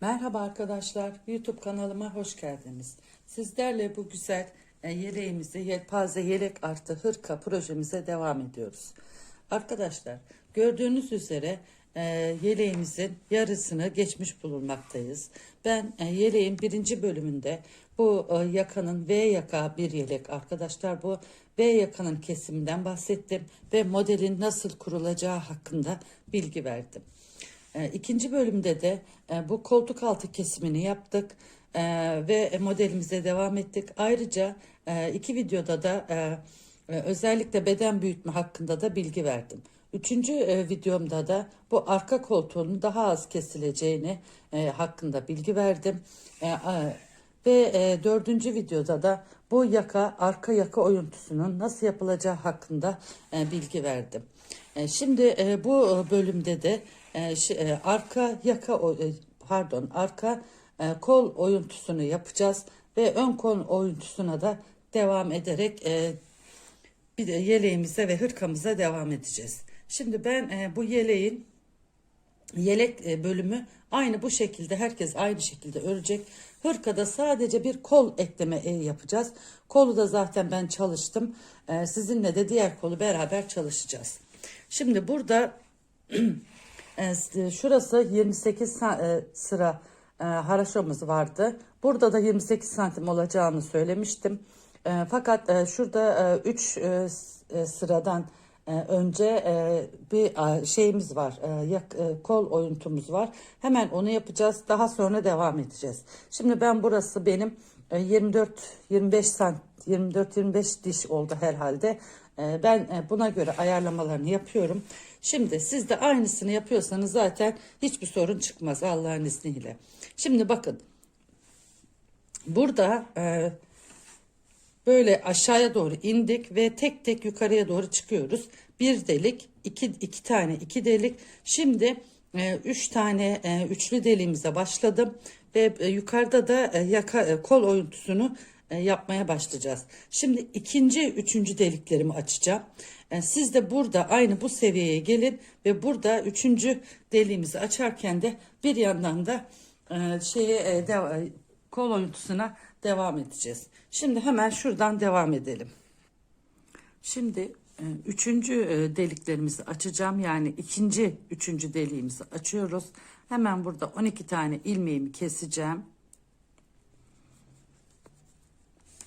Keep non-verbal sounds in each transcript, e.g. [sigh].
Merhaba arkadaşlar, YouTube kanalıma hoş geldiniz. Sizlerle bu güzel e, yeleğimizi, yelpaze yelek artı hırka projemize devam ediyoruz. Arkadaşlar, gördüğünüz üzere e, yeleğimizin yarısını geçmiş bulunmaktayız. Ben e, yeleğin birinci bölümünde bu yakanın V yaka bir yelek arkadaşlar bu V yakanın kesiminden bahsettim ve modelin nasıl kurulacağı hakkında bilgi verdim. E, İkinci bölümde de e, bu koltuk altı kesimini yaptık e, ve modelimize devam ettik. Ayrıca e, iki videoda da özellikle beden büyütme hakkında da bilgi verdim. Üçüncü videomda da bu arka koltuğunun daha az kesileceğini hakkında bilgi verdim. Ve dördüncü videoda da bu yaka arka yaka oyuntusunun nasıl yapılacağı hakkında bilgi verdim. Şimdi bu bölümde de e, şi- e, arka yaka e, pardon arka kol oyuntusunu yapacağız ve ön kol oyuntusuna da devam ederek bir de yeleğimize ve hırkamıza devam edeceğiz. Şimdi ben bu yeleğin yelek bölümü aynı bu şekilde herkes aynı şekilde örecek. Hırkada sadece bir kol ekleme yapacağız. Kolu da zaten ben çalıştım. Sizinle de diğer kolu beraber çalışacağız. Şimdi burada [clears throat] şurası 28 sa- e, sıra e, haraşomuz vardı. Burada da 28 santim olacağını söylemiştim. E, Fakat e, şurada 3 sıradan e, önce e, bir e, şeyimiz var, e, e, kol oyuntumuz var. Hemen onu yapacağız. Daha sonra devam edeceğiz. Şimdi ben burası benim 24-25 sant 24-25 diş oldu herhalde. E, Ben e, buna göre ayarlamalarını yapıyorum. Şimdi siz de aynısını yapıyorsanız zaten hiçbir sorun çıkmaz Allah'ın izniyle. Şimdi bakın burada e, böyle aşağıya doğru indik ve tek tek yukarıya doğru çıkıyoruz. Bir delik, iki, iki tane iki delik. Şimdi e, üç tane e, üçlü deliğimize başladım ve e, yukarıda da e, yaka, e, kol oyuntusunu yapmaya başlayacağız. Şimdi ikinci, üçüncü deliklerimi açacağım. E, Siz de burada aynı bu seviyeye gelin ve burada üçüncü deliğimizi açarken de bir yandan da e, şeye e, deva- kol oyuntusuna devam edeceğiz. Şimdi hemen şuradan devam edelim. Şimdi e, üçüncü e, deliklerimizi açacağım. Yani ikinci üçüncü deliğimizi açıyoruz. Hemen burada 12 tane ilmeğimi keseceğim.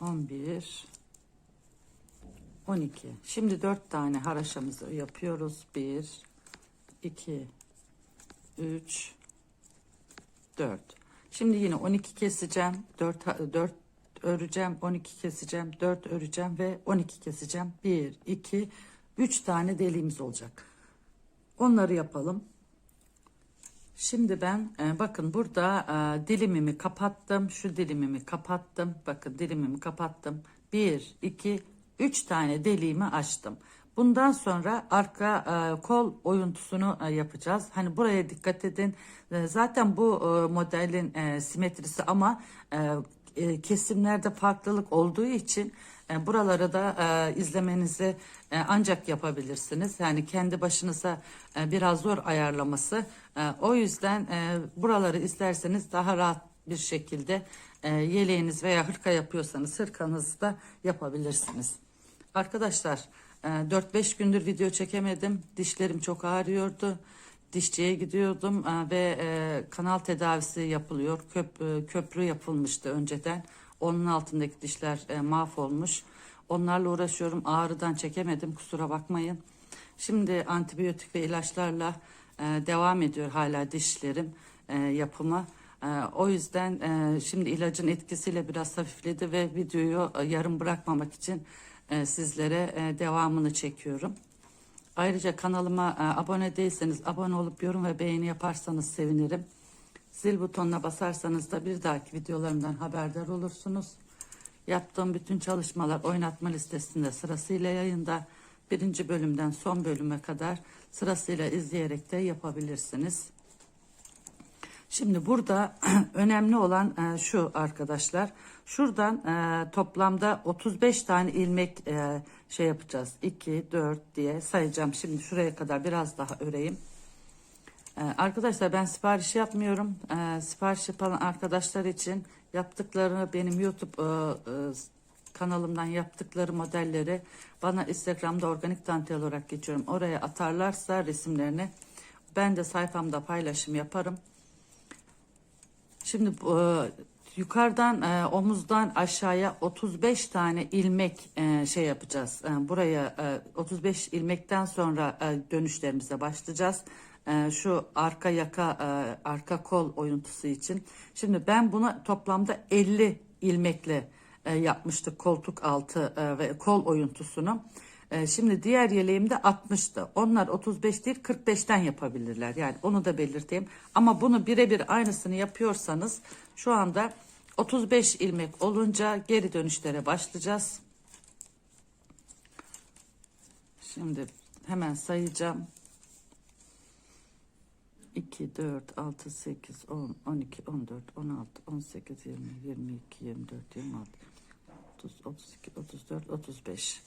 on bir, on iki. Şimdi dört tane haraşamızı yapıyoruz. Bir, iki, üç, 4. Şimdi yine 12 keseceğim. 4 4 öreceğim. 12 keseceğim. 4 öreceğim ve 12 keseceğim. 1 2 3 tane deliğimiz olacak. Onları yapalım. Şimdi ben e, bakın burada e, dilimimi kapattım. Şu dilimimi kapattım. Bakın dilimimi kapattım. 1 2 3 tane deliğimi açtım. Bundan sonra arka e, kol oyuntusunu e, yapacağız. Hani buraya dikkat edin. E, zaten bu e, modelin e, simetrisi ama e, e, kesimlerde farklılık olduğu için e, buraları da e, izlemenizi e, ancak yapabilirsiniz. Yani kendi başınıza e, biraz zor ayarlaması. E, o yüzden e, buraları izlerseniz daha rahat bir şekilde e, yeleğiniz veya hırka yapıyorsanız hırkanızı da yapabilirsiniz. Arkadaşlar e, 4-5 gündür video çekemedim. Dişlerim çok ağrıyordu. Dişçiye gidiyordum e, ve e, kanal tedavisi yapılıyor. Köp, köprü yapılmıştı önceden. Onun altındaki dişler e, mahvolmuş. Onlarla uğraşıyorum. Ağrıdan çekemedim. Kusura bakmayın. Şimdi antibiyotik ve ilaçlarla e, devam ediyor hala dişlerim e, yapımı. E, o yüzden e, şimdi ilacın etkisiyle biraz hafifledi ve videoyu e, yarım bırakmamak için e, sizlere e, devamını çekiyorum. Ayrıca kanalıma e, abone değilseniz abone olup yorum ve beğeni yaparsanız sevinirim. Zil butonuna basarsanız da bir dahaki videolarımdan haberdar olursunuz. Yaptığım bütün çalışmalar oynatma listesinde sırasıyla yayında. Birinci bölümden son bölüme kadar sırasıyla izleyerek de yapabilirsiniz. Şimdi burada [clears throat] önemli olan e, şu arkadaşlar. Şuradan e, toplamda 35 tane ilmek e, şey yapacağız. 2, 4 diye sayacağım. Şimdi şuraya kadar biraz daha öreyim. E, arkadaşlar ben sipariş yapmıyorum. E, sipariş yapan arkadaşlar için yaptıklarını benim YouTube e, e, kanalımdan yaptıkları modelleri bana Instagram'da organik dantel olarak geçiyorum. Oraya atarlarsa resimlerini ben de sayfamda paylaşım yaparım. Şimdi e, yukarıdan omuzdan aşağıya 35 tane ilmek şey yapacağız. Buraya e, 35 ilmekten sonra dönüşlerimize başlayacağız. E, şu arka yaka e, arka kol oyuntusu için. Şimdi ben buna toplamda 50 ilmekle e, yapmıştık koltuk altı e, ve kol oyuntusunu. Şimdi diğer yeleğimde 60'tı. Onlar 35 değil 45'ten yapabilirler. Yani onu da belirteyim. Ama bunu birebir aynısını yapıyorsanız şu anda 35 ilmek olunca geri dönüşlere başlayacağız. Şimdi hemen sayacağım. 2, 4, 6, 8, 10, 12, 14, 16, 18, 20, 22, 24, 26, 30, 32, 34, 35.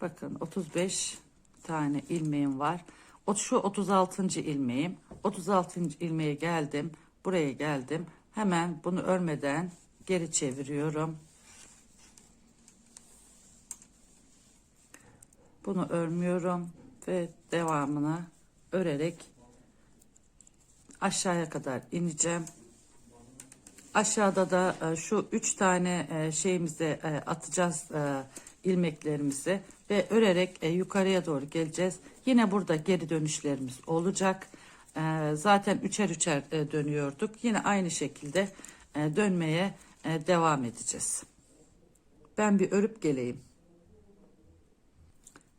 Bakın 35 tane ilmeğim var. O şu 36. ilmeğim. 36. ilmeğe geldim. Buraya geldim. Hemen bunu örmeden geri çeviriyorum. Bunu örmüyorum ve devamını örerek aşağıya kadar ineceğim. Aşağıda da e, şu üç tane e, şeyimize e, atacağız ilmeklerimizi ve örerek yukarıya doğru geleceğiz. Yine burada geri dönüşlerimiz olacak. Zaten üçer üçer dönüyorduk. Yine aynı şekilde dönmeye devam edeceğiz. Ben bir örüp geleyim.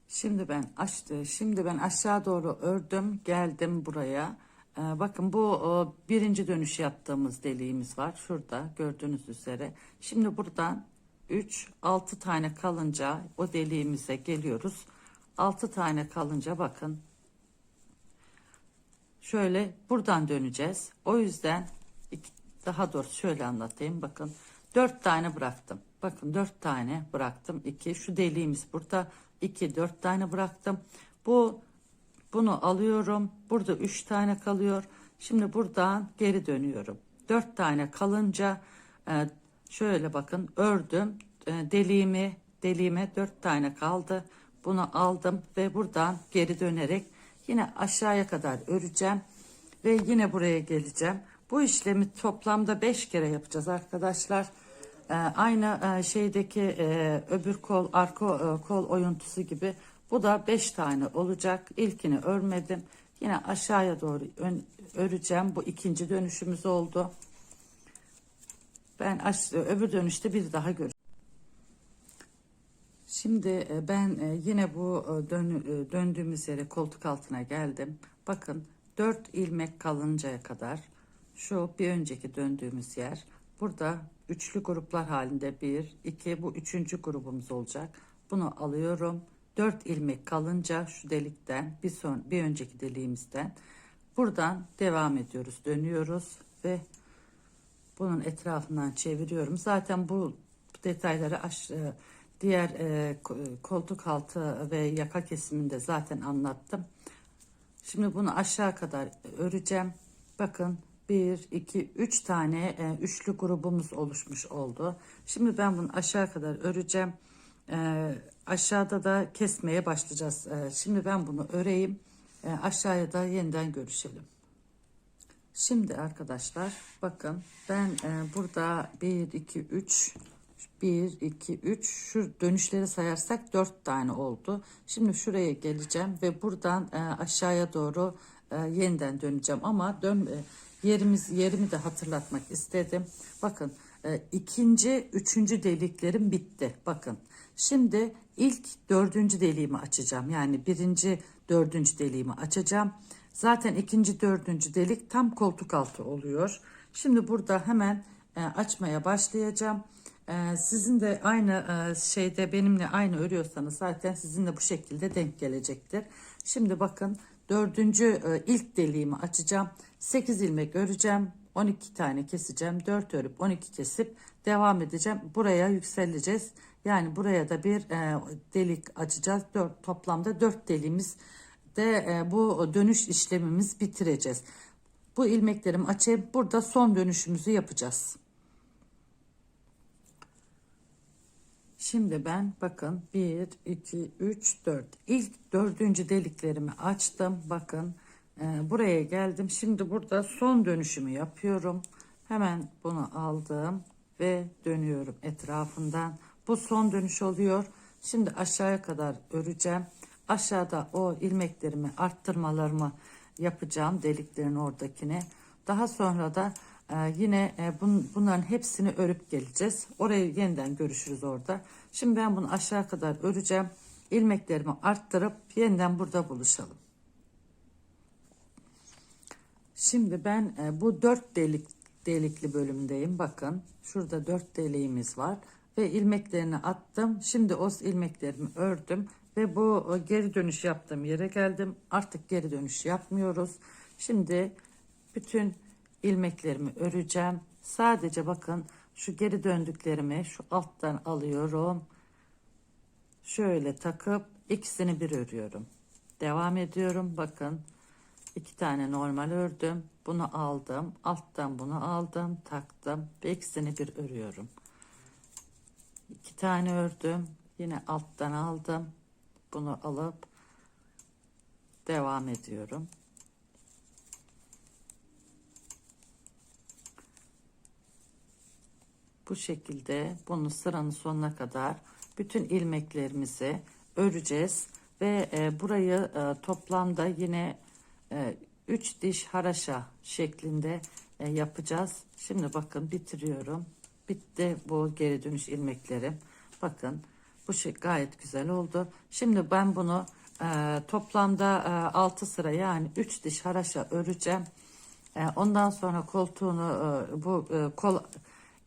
Şimdi ben açtı. Şimdi ben aşağı doğru ördüm, geldim buraya. Ee, bakın bu o, birinci dönüş yaptığımız deliğimiz var. Şurada gördüğünüz üzere. Şimdi buradan 3 6 tane kalınca o deliğimize geliyoruz. 6 tane kalınca bakın. Şöyle buradan döneceğiz. O yüzden daha doğrusu şöyle anlatayım. Bakın 4 tane bıraktım. Bakın 4 tane bıraktım. 2 şu deliğimiz burada. 2 4 tane bıraktım. Bu bunu alıyorum. Burada 3 tane kalıyor. Şimdi buradan geri dönüyorum. 4 tane kalınca e, şöyle bakın ördüm. E, deliğimi deliğime 4 tane kaldı. Bunu aldım ve buradan geri dönerek yine aşağıya kadar öreceğim ve yine buraya geleceğim. Bu işlemi toplamda 5 kere yapacağız arkadaşlar. E, aynı şeydeki öbür kol arka kol oyuntusu gibi bu da 5 tane olacak. İlkini örmedim. Yine aşağıya doğru ön, öreceğim. Bu ikinci dönüşümüz oldu. Ben öbür dönüşte bir daha göreceğim. Şimdi e, ben e, yine bu e, dön, döndüğümüz yere koltuk altına geldim. Bakın 4 ilmek kalıncaya kadar şu bir önceki döndüğümüz yer. Burada üçlü gruplar halinde bir, iki bu üçüncü grubumuz olacak. Bunu alıyorum. 4 ilmek kalınca şu delikten bir son bir önceki deliğimizden buradan devam ediyoruz. Dönüyoruz ve bunun etrafından çeviriyorum. Zaten bu detayları aşağı diğer e, koltuk altı ve yaka kesiminde zaten anlattım. Şimdi bunu aşağı kadar öreceğim. Bakın 1, 2, 3 tane e, üçlü grubumuz oluşmuş oldu. Şimdi ben bunu aşağı kadar öreceğim. E, aşağıda da kesmeye başlayacağız. E, şimdi ben bunu öreyim. E, aşağıya da yeniden görüşelim. Şimdi arkadaşlar bakın ben e, burada 1, 2, 3 1, 2, 3 şu dönüşleri sayarsak 4 tane oldu. Şimdi şuraya geleceğim ve buradan e, aşağıya doğru e, yeniden döneceğim ama dön yerimiz yerimi de hatırlatmak istedim. Bakın ikinci, üçüncü deliklerim bitti. Bakın şimdi ilk dördüncü deliğimi açacağım. Yani birinci, dördüncü deliğimi açacağım. Zaten ikinci dördüncü delik tam koltuk altı oluyor. Şimdi burada hemen e, açmaya başlayacağım. E, sizin de aynı e, şeyde benimle aynı örüyorsanız zaten sizin de bu şekilde denk gelecektir. Şimdi bakın dördüncü e, ilk deliğimi açacağım. 8 ilmek öreceğim. 12 tane keseceğim. 4 örüp 12 kesip devam edeceğim. Buraya yükseleceğiz. Yani buraya da bir e, delik açacağız. 4 toplamda 4 deliğimiz de e, bu dönüş işlemimiz bitireceğiz. Bu ilmeklerimi açayım. Burada son dönüşümüzü yapacağız. Şimdi ben bakın 1, 2, 3, 4. İlk dördüncü deliklerimi açtım. Bakın e, buraya geldim. Şimdi burada son dönüşümü yapıyorum. Hemen bunu aldım ve dönüyorum etrafından. Bu son dönüş oluyor. Şimdi aşağıya kadar öreceğim. Aşağıda o ilmeklerimi arttırmalarımı yapacağım deliklerin oradakine. Daha sonra da e, yine e, bun, bunların hepsini örüp geleceğiz. Orayı yeniden görüşürüz orada. Şimdi ben bunu aşağı kadar öreceğim. İlmeklerimi arttırıp yeniden burada buluşalım. Şimdi ben e, bu dört delik delikli bölümdeyim. Bakın şurada dört deliğimiz var ve ilmeklerini attım. Şimdi o ilmeklerimi ördüm ve bu e, geri dönüş yaptığım yere geldim. Artık geri dönüş yapmıyoruz. Şimdi bütün ilmeklerimi öreceğim. Sadece bakın şu geri döndüklerimi şu alttan alıyorum. Şöyle takıp ikisini bir örüyorum. Devam ediyorum. Bakın iki tane normal ördüm. Bunu aldım. Alttan bunu aldım. Taktım. Ve ikisini bir örüyorum. İki tane ördüm. Yine alttan aldım. Bunu alıp devam ediyorum. Bu şekilde bunu sıranın sonuna kadar bütün ilmeklerimizi öreceğiz ve e, burayı e, toplamda yine 3 e, diş haraşa şeklinde e, yapacağız. Şimdi bakın bitiriyorum. Bitti bu geri dönüş ilmeklerim. Bakın bu şey gayet güzel oldu. Şimdi ben bunu e, toplamda e, 6 sıra yani 3 diş haraşa öreceğim. E, ondan sonra koltuğunu e, bu e, kol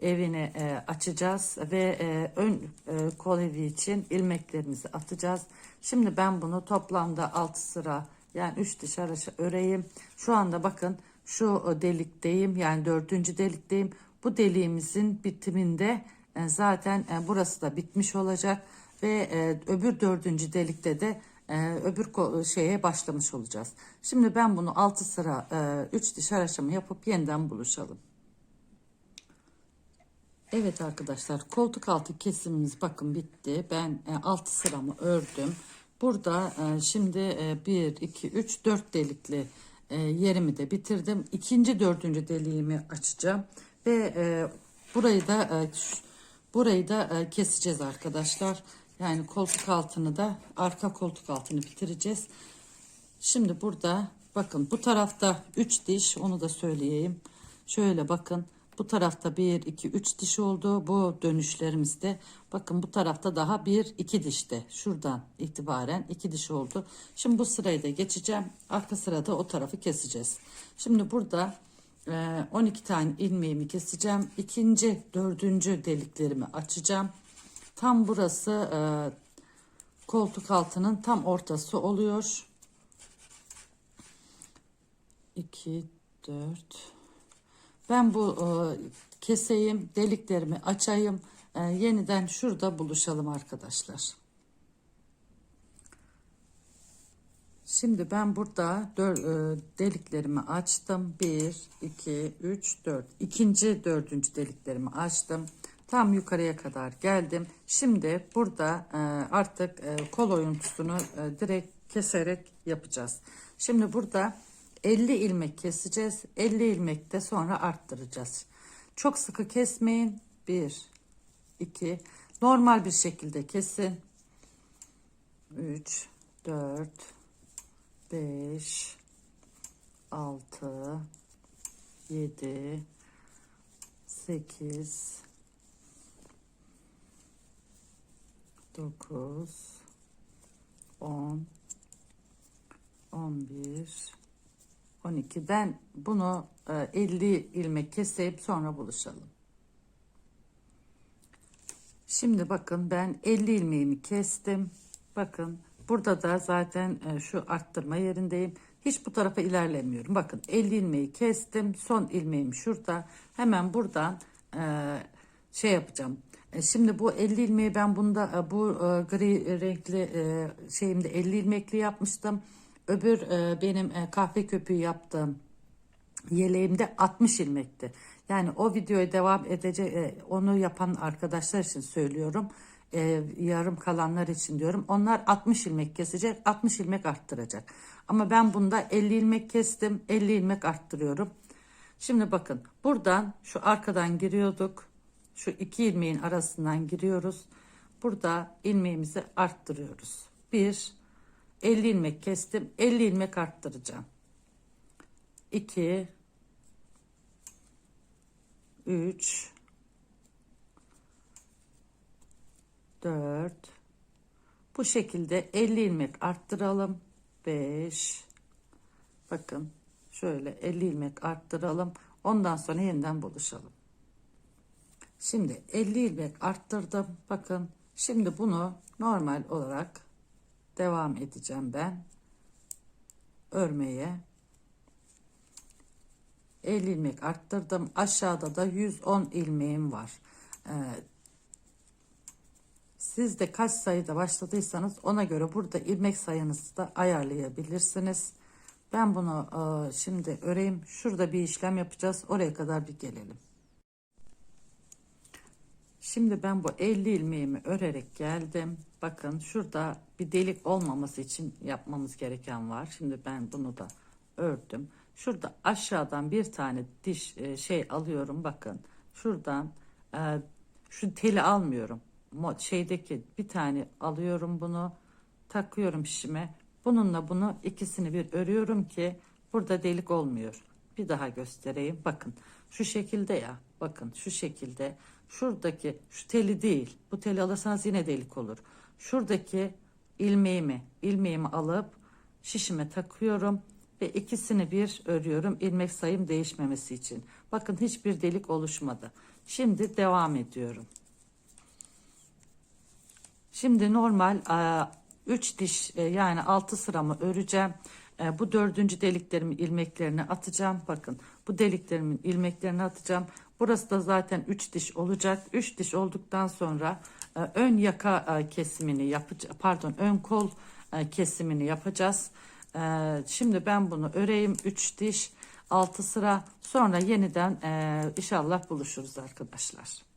evini e, açacağız ve e, ön e, kol evi için ilmeklerimizi atacağız. Şimdi ben bunu toplamda 6 sıra yani 3 diş haraşa öreyim. Şu anda bakın şu delikteyim yani dördüncü delikteyim. Bu deliğimizin bitiminde e, zaten e, burası da bitmiş olacak ve e, öbür dördüncü delikte de öbür şeye başlamış olacağız. Şimdi ben bunu 6 sıra 3 diş haraşamı yapıp yeniden buluşalım. Evet arkadaşlar koltuk altı kesimimiz bakın bitti. Ben 6 sıramı ördüm. Burada şimdi 1, 2, 3, 4 delikli yerimi de bitirdim. İkinci dördüncü deliğimi açacağım. Ve burayı da Burayı da e, keseceğiz arkadaşlar. Yani koltuk altını da arka koltuk altını bitireceğiz. Şimdi burada bakın bu tarafta 3 diş onu da söyleyeyim. Şöyle bakın bu tarafta 1 2 3 diş oldu. Bu dönüşlerimizde bakın bu tarafta daha 1 2 dişte. Şuradan itibaren 2 diş oldu. Şimdi bu sırayı da geçeceğim. Arka sırada o tarafı keseceğiz. Şimdi burada 12 ee, tane ilmeğimi keseceğim. İkinci, dördüncü deliklerimi açacağım. Tam burası e, koltuk altının tam ortası oluyor. 2, 4. Ben bu e, keseyim, deliklerimi açayım. E, yeniden şurada buluşalım arkadaşlar. Şimdi ben burada e, deliklerimi açtım. 1, 2, 3, 4. İkinci, dördüncü deliklerimi açtım. Tam yukarıya kadar geldim. Şimdi burada e, artık e, kol oyuntusunu e, direkt keserek yapacağız. Şimdi burada 50 ilmek keseceğiz. 50 ilmek de sonra arttıracağız. Çok sıkı kesmeyin. 1, 2, normal bir şekilde kesin. 3, 4, 5 6 7 8 9 10 11 12. Ben bunu e, 50 ilmek kesip sonra buluşalım. Şimdi bakın ben 50 ilmeğimi kestim. Bakın burada da zaten e, şu arttırma yerindeyim. Hiç bu tarafa ilerlemiyorum. Bakın 50 ilmeği kestim. Son ilmeğim şurada. Hemen buradan e, şey yapacağım. E, Şimdi bu 50 ilmeği ben bunda bu gri renkli şeyimde 50 ilmekli yapmıştım. Öbür benim kahve köpüğü yaptığım yeleğimde 60 ilmekti. Yani o videoya devam edecek onu yapan arkadaşlar için söylüyorum. E, yarım kalanlar için diyorum. Onlar 60 ilmek kesecek, 60 ilmek arttıracak. Ama ben bunda 50 ilmek kestim, 50 ilmek arttırıyorum. Şimdi bakın buradan şu arkadan giriyorduk. Şu iki ilmeğin arasından giriyoruz. Burada ilmeğimizi arttırıyoruz. Bir, 50 ilmek kestim, 50 ilmek arttıracağım. 2 3 4 bu şekilde 50 ilmek arttıralım. 5 bakın şöyle 50 ilmek arttıralım. Ondan sonra yeniden buluşalım. Şimdi 50 ilmek arttırdım. Bakın şimdi bunu normal olarak devam edeceğim ben. Örmeye. 50 ilmek arttırdım. Aşağıda da 110 ilmeğim var. Siz de kaç sayıda başladıysanız ona göre burada ilmek sayınızı da ayarlayabilirsiniz. Ben bunu e, şimdi öreyim. Şurada bir işlem yapacağız. Oraya kadar bir gelelim. Şimdi ben bu 50 ilmeğimi örerek geldim. Bakın şurada bir delik olmaması için yapmamız gereken var. Şimdi ben bunu da ördüm. Şurada aşağıdan bir tane diş e, şey alıyorum bakın. Şuradan e, şu teli almıyorum. Şeydeki bir tane alıyorum bunu takıyorum şişime. Bununla bunu ikisini bir örüyorum ki burada delik olmuyor. Bir daha göstereyim. Bakın şu şekilde ya. Bakın şu şekilde. Şuradaki şu teli değil. Bu teli alırsanız yine delik olur. Şuradaki ilmeğimi, ilmeğimi alıp şişime takıyorum ve ikisini bir örüyorum ilmek sayım değişmemesi için. Bakın hiçbir delik oluşmadı. Şimdi devam ediyorum. Şimdi normal 3 diş e, yani 6 sıramı öreceğim. E, Bu dördüncü deliklerimin ilmeklerini atacağım. Bakın bu deliklerimin ilmeklerini atacağım. Burası da zaten 3 diş olacak. 3 diş olduktan sonra e, ön yaka e, kesimini yapacağız. Pardon ön kol e, kesimini yapacağız. E, Şimdi ben bunu öreyim 3 diş 6 sıra sonra yeniden e, inşallah buluşuruz arkadaşlar.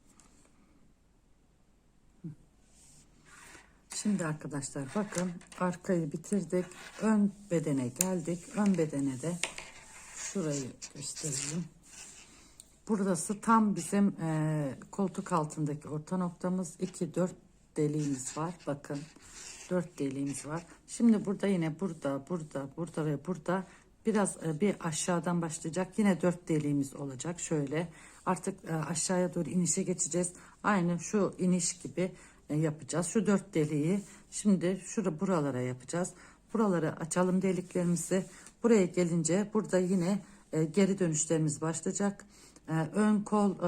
Şimdi arkadaşlar bakın arkayı bitirdik. Ön bedene geldik. Ön bedene de şurayı göstereyim. Burası tam bizim e, koltuk altındaki orta noktamız. 2 4 deliğimiz var. Bakın 4 deliğimiz var. Şimdi burada yine burada, burada, burada ve burada biraz e, bir aşağıdan başlayacak. Yine 4 deliğimiz olacak. Şöyle artık e, aşağıya doğru inişe geçeceğiz. Aynı şu iniş gibi yapacağız. Şu 4 deliği şimdi şurada buralara yapacağız. Buraları açalım deliklerimizi. Buraya gelince burada yine e, geri dönüşlerimiz başlayacak. E, ön kol e,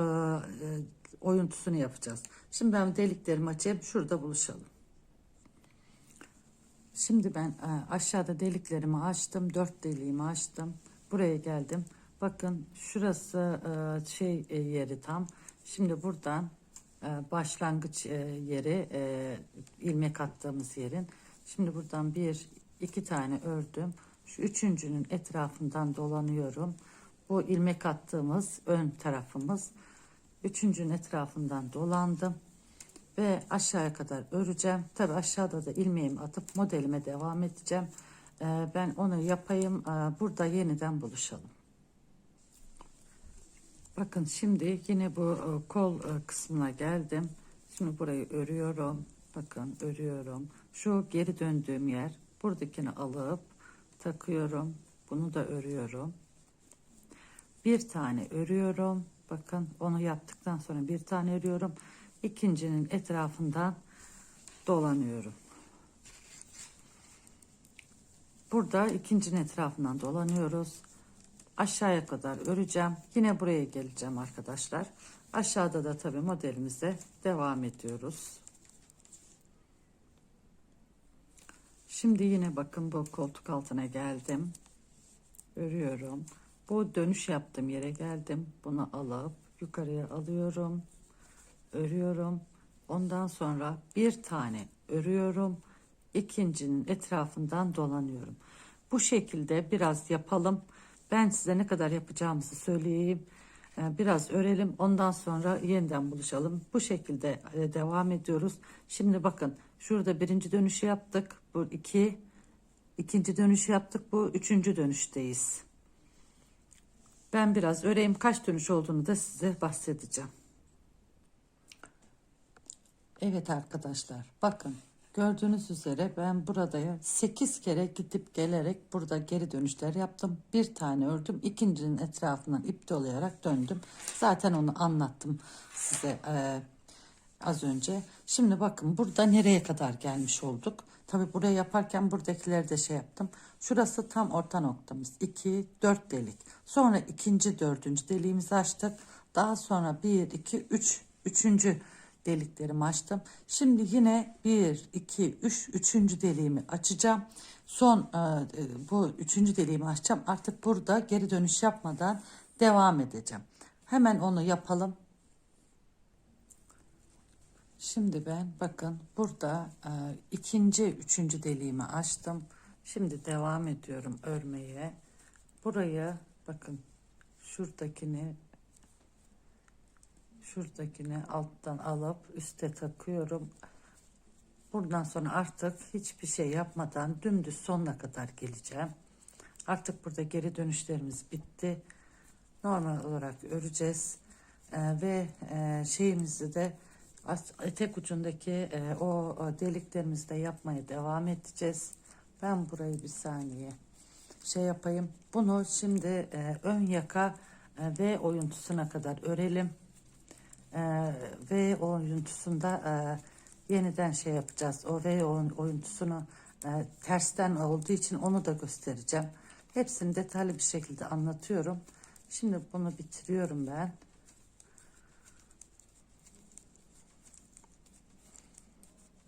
e, oyuntusunu yapacağız. Şimdi ben deliklerimi açayım. Şurada buluşalım. Şimdi ben e, aşağıda deliklerimi açtım. Dört deliğimi açtım. Buraya geldim. Bakın şurası e, şey e, yeri tam. Şimdi buradan e, başlangıç e, yeri e, ilmek attığımız yerin. Şimdi buradan bir iki tane ördüm. Şu üçüncünün etrafından dolanıyorum. Bu ilmek attığımız ön tarafımız. Üçüncünün etrafından dolandım ve aşağıya kadar öreceğim. Tabi aşağıda da ilmeğimi atıp modelime devam edeceğim. Ben onu yapayım. Burada yeniden buluşalım. Bakın şimdi yine bu e, kol e, kısmına geldim. Şimdi burayı örüyorum. Bakın örüyorum. Şu geri döndüğüm yer. Buradakini alıp takıyorum. Bunu da örüyorum. Bir tane örüyorum. Bakın onu yaptıktan sonra bir tane örüyorum. İkincinin etrafından dolanıyorum. Burada ikincinin etrafından dolanıyoruz. Aşağıya kadar öreceğim. Yine buraya geleceğim arkadaşlar. Aşağıda da tabii modelimize devam ediyoruz. Şimdi yine bakın bu koltuk altına geldim. Örüyorum. Bu dönüş yaptığım yere geldim. Bunu alıp yukarıya alıyorum. Örüyorum. Ondan sonra bir tane örüyorum. İkincinin etrafından dolanıyorum. Bu şekilde biraz yapalım. Ben size ne kadar yapacağımızı söyleyeyim. Ee, Biraz örelim. Ondan sonra yeniden buluşalım. Bu şekilde e, devam ediyoruz. Şimdi bakın şurada birinci dönüşü yaptık. Bu iki. ikinci dönüşü yaptık. Bu üçüncü dönüşteyiz. Ben biraz öreyim. Kaç dönüş olduğunu da size bahsedeceğim. Evet arkadaşlar bakın gördüğünüz üzere ben burada 8 kere gidip gelerek burada geri dönüşler yaptım. Bir tane ördüm. ikincinin etrafından ip dolayarak döndüm. Zaten onu anlattım size eee, az önce. Şimdi bakın burada nereye kadar gelmiş olduk. Tabi buraya yaparken buradakileri de şey yaptım. Şurası tam orta noktamız. 2, 4 delik. Sonra ikinci, dördüncü deliğimizi açtık. Daha sonra 1, 2, 3, üçüncü deliklerimi açtım. Şimdi yine 1, 2, 3, üçüncü deliğimi açacağım. Son e, e, bu üçüncü deliğimi açacağım. Artık burada geri dönüş yapmadan devam edeceğim. Hemen onu yapalım. Şimdi ben bakın burada e, ikinci, üçüncü deliğimi açtım. Şimdi devam ediyorum örmeye. Buraya bakın şuradakini şuradakini alttan alıp üste takıyorum. Buradan sonra artık hiçbir şey yapmadan dümdüz sonuna kadar geleceğim. Artık burada geri dönüşlerimiz bitti. Normal olarak öreceğiz. Ee, ve e, şeyimizi de etek ucundaki e, o, deliklerimizi de yapmaya devam edeceğiz. Ben burayı bir saniye şey yapayım. Bunu şimdi e, ön yaka ve oyuntusuna kadar örelim. Ee, V oyuntusunda e, yeniden şey yapacağız. O V oyun- oyuntusunu e, tersten olduğu için onu da göstereceğim. Hepsini detaylı bir şekilde anlatıyorum. Şimdi bunu bitiriyorum ben.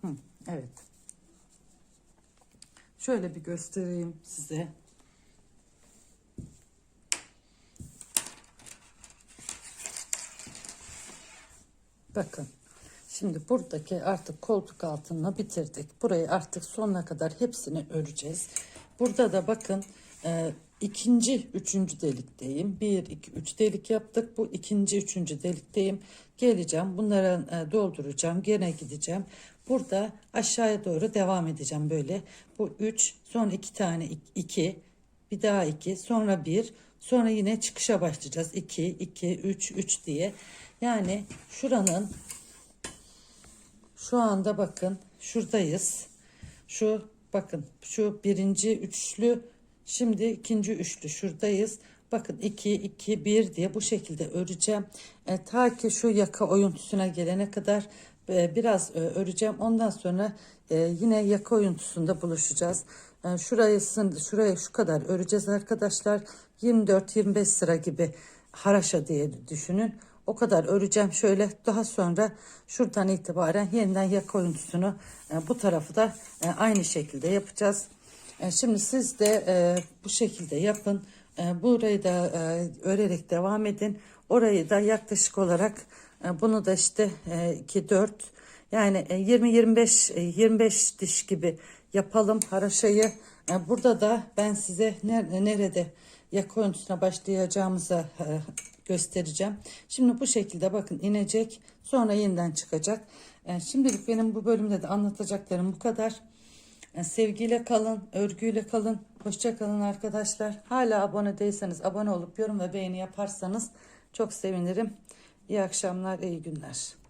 Hı, evet. Şöyle bir göstereyim size. Bakın. Şimdi buradaki artık koltuk altını bitirdik. Burayı artık sonuna kadar hepsini öreceğiz. Burada da bakın e, ikinci, üçüncü delikteyim. Bir, iki, üç delik yaptık. Bu ikinci, üçüncü delikteyim. Geleceğim. Bunları e, dolduracağım. Gene gideceğim. Burada aşağıya doğru devam edeceğim böyle. Bu üç, sonra iki tane ik- iki, bir daha iki, sonra bir, sonra yine çıkışa başlayacağız. 2, 2, 3, 3 diye. Yani şuranın şu anda bakın şuradayız. Şu bakın şu birinci üçlü şimdi ikinci üçlü şuradayız. Bakın 2 2 1 diye bu şekilde öreceğim. E, ta ki şu yaka oyuntusuna gelene kadar e, biraz e, öreceğim. Ondan sonra e, yine yaka oyuntusunda buluşacağız. E, şurayı şuraya şu kadar öreceğiz arkadaşlar. 24 25 sıra gibi haraşa diye düşünün. O kadar öreceğim şöyle daha sonra şuradan itibaren yeniden yaka oyuntusunu e, bu tarafı da e, aynı şekilde yapacağız. E, şimdi siz de e, bu şekilde yapın. E, burayı da e, örerek devam edin. Orayı da yaklaşık olarak e, bunu da işte e, 2 4 yani e, 20 25 e, 25 diş gibi yapalım haraşayı. E, Burada da ben size nerede nerede yaka oyuntusuna başlayacağımızı e, göstereceğim. Şimdi bu şekilde bakın inecek sonra yeniden çıkacak. E, Şimdilik benim bu bölümde de anlatacaklarım bu kadar. E, Sevgiyle kalın, örgüyle kalın. Hoşça kalın arkadaşlar. Hala abone değilseniz abone olup yorum ve beğeni yaparsanız çok sevinirim. İyi akşamlar, iyi günler.